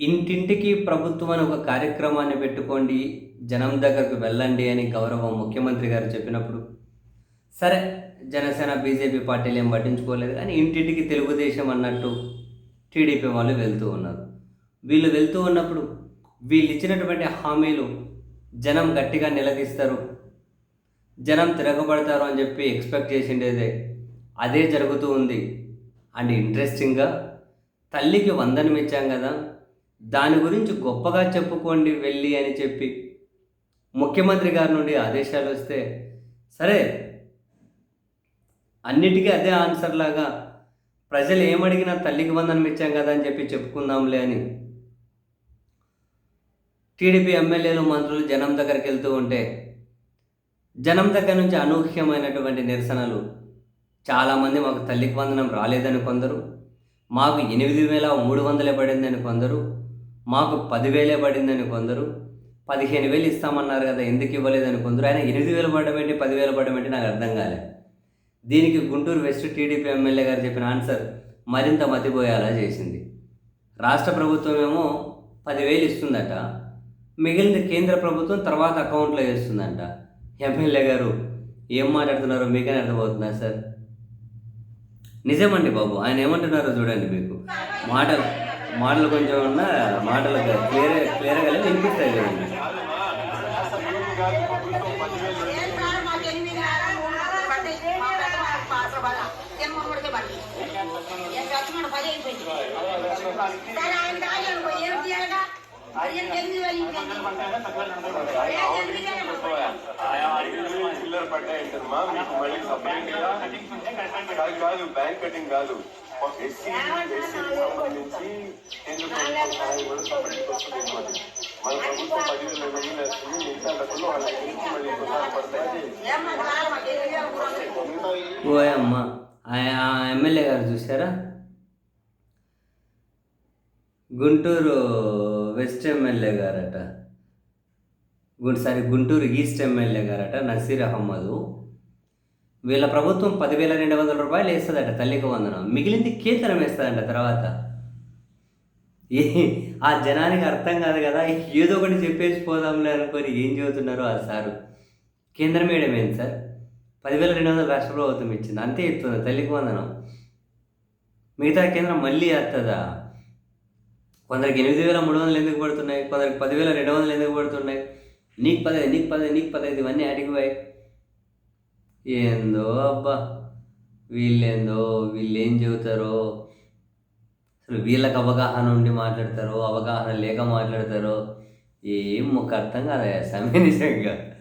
ఇంటింటికి ప్రభుత్వం అని ఒక కార్యక్రమాన్ని పెట్టుకోండి జనం దగ్గరకు వెళ్ళండి అని గౌరవ ముఖ్యమంత్రి గారు చెప్పినప్పుడు సరే జనసేన బీజేపీ పార్టీలు ఏం పట్టించుకోలేదు కానీ ఇంటింటికి తెలుగుదేశం అన్నట్టు టీడీపీ వాళ్ళు వెళ్తూ ఉన్నారు. వీళ్ళు వెళ్తూ ఉన్నప్పుడు వీళ్ళు ఇచ్చినటువంటి హామీలు జనం గట్టిగా నిలదీస్తారు జనం తిరగబడతారు అని చెప్పి ఎక్స్పెక్ట్ చేసిండేదే అదే జరుగుతూ ఉంది. అండ్ ఇంట్రెస్టింగ్గా తల్లికి వందనం ఇచ్చాం కదా దాని గురించి గొప్పగా చెప్పుకోండి వెళ్ళి అని చెప్పి ముఖ్యమంత్రి గారి నుండి ఆదేశాలు వస్తే సరే అన్నిటికీ అదే ఆన్సర్ లాగా ప్రజలు ఏమడిగినా తల్లికి వందనం ఇచ్చాం కదా అని చెప్పి చెప్పుకుందాంలే అని టీడీపీ ఎమ్మెల్యేలు మంత్రులు జనం దగ్గరికి వెళ్తూ ఉంటే జనం దగ్గర నుంచి అనూహ్యమైనటువంటి నిరసనలు. చాలామంది మాకు తల్లికి వందనం రాలేదని కొందరు మాకు ఎనిమిది వేల మూడు వందలే పడిందని కొందరు మాకు పదివేలే పడిందని కొందరు పదిహేను వేలు ఇస్తామన్నారు కదా ఎందుకు ఇవ్వలేదని కొందరు. ఆయన ఎనిమిది వేలు పడడం ఏంటి పదివేలు పడడం ఏంటి నాకు అర్థం కాలే. దీనికి గుంటూరు వెస్ట్ టీడీపీ ఎమ్మెల్యే గారు చెప్పిన ఆన్సర్ మరింత మతిపోయేలా చేసింది. రాష్ట్ర ప్రభుత్వం ఏమో పదివేలు ఇస్తుందట మిగిలిన కేంద్ర ప్రభుత్వం తర్వాత అకౌంట్లో వేస్తుందంట ఎమ్మెల్యే గారు ఏం మాట్లాడుతున్నారో మీకనే అర్థమవుతుందా సార్? నిజమండి బాబు ఆయన ఏమంటున్నారో చూడండి మీకు. మాటలు మాటలు కొంచెం ఉన్నా మాటలు క్లియర్ క్లియర్గా వినిపిస్తాయి కదండి పడ్డాయి. మా మళ్ళీ కాదు బ్యాంక్ కటింగ్ కాదు ఎస్సీ ఎస్సీకి సంబంధించి కేంద్ర ప్రభుత్వం సహాయం కూడా సపరేట్ వస్తుంది. మన ప్రభుత్వం పదివేల వేస్తుంది మిగతా డబ్బులు వాళ్ళ పడతాయి ఎమ్మెల్యే గారు చూసారా గుంటూరు వెస్ట్ ఎమ్మెల్యే గారట. సారీ గుంటూరు ఈస్ట్ ఎమ్మెల్యే గారట నసీర్ అహమ్మదు వీళ్ళ ప్రభుత్వం పదివేల రెండు వందల రూపాయలు వేస్తుందట తల్లికి వందనం. మిగిలింది కేతనం వేస్తుందంట తర్వాత. ఏ- ఆ జనానికి అర్థం కాదు కదా ఏదో ఒకటి చెప్పేసి పోదాంలే అనుకొని ఏం చదువుతున్నారో ఆ సారు. కేంద్రం వేయడం ఏంటి సార్? పదివేల రెండు వందల రాష్ట్ర ప్రభుత్వం ఇచ్చింది. అంతే ఇస్తుంది తల్లికి వందనం. మిగతా కేంద్రం మళ్ళీ వేస్తుందా కొందరికి ఎనిమిది వేల మూడు వందలు ఎందుకు పడుతున్నాయి? కొందరికి పదివేల రెండు వందలు ఎందుకు పడుతున్నాయి? నీకు పదహైదు నీకు పదహైదు నీకు పదహైదు ఇవన్నీ అడిగిపోయాయి ఏందో అబ్బా. వీళ్ళేందో వీళ్ళేం చెబుతారో. అసలు వీళ్ళకి అవగాహన ఉండి మాట్లాడతారో అవగాహన లేక మాట్లాడతారో ఏం ఒక అర్థం కాదు సమయ నిజంగా